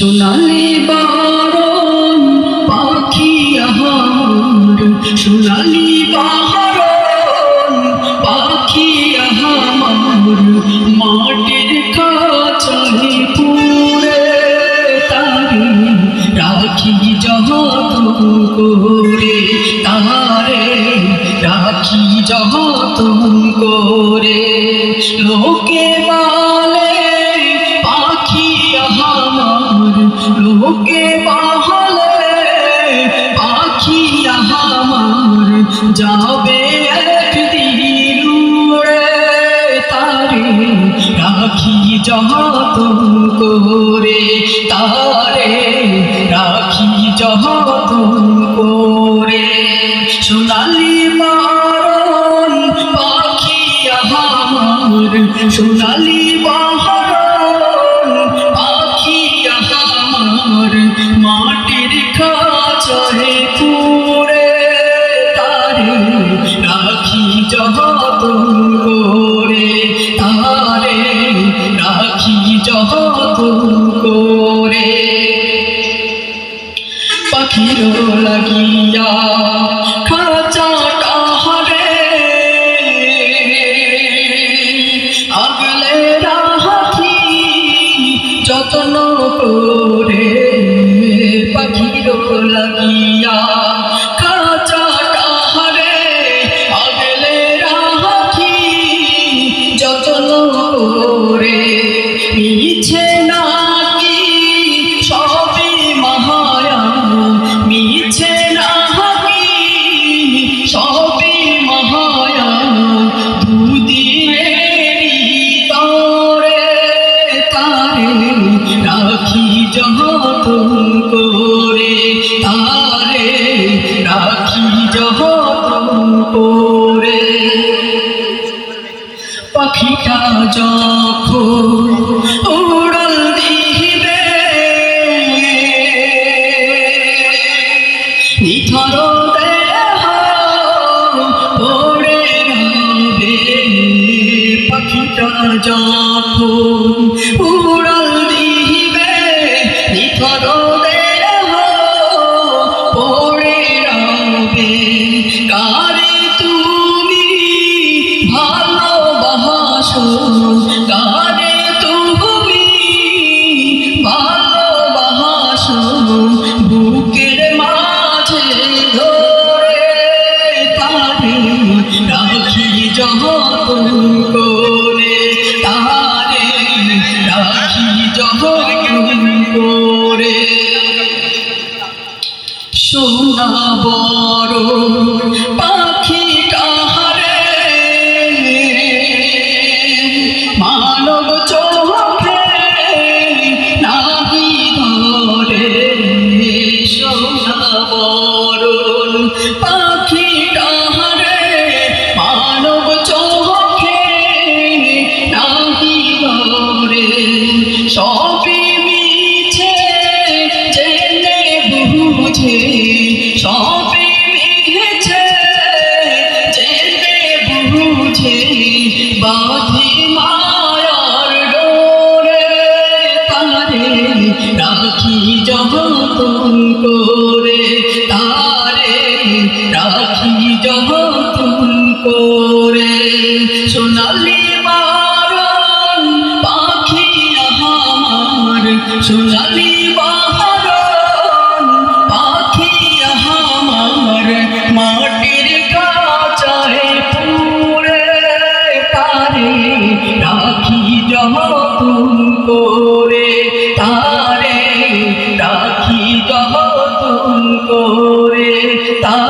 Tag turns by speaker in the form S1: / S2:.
S1: সোনালি বারণ পাখি আহার। সোনালি বারণ পাখি আহার। মাটির কাছে পুরে তারি রাখি যত করে, তারে রাখি যত করে। লোকে বা লোকে বলে পাখি আমার যাবে একদিন উড়ে। তারে রাখি যতন করে, তারে রাখি যতন করে। সোনালি মারণ, পাখি আমার সোনালি আমার মাটির কাছে পুরে তারে, রাখি যতন করে তারে, রাখি যতন করে। পাখির লাগিয়া যত্ন করে। লাগিয়া যখন উড়াল দিবে নিথর দেহ পড়ে রবে পাখিটা যখন উড়াল দিবে নিথর করে সোনা বড় বাধি মায়ার ডোরে তারে রাখি যতন করে তারে রাখি যতন পিতা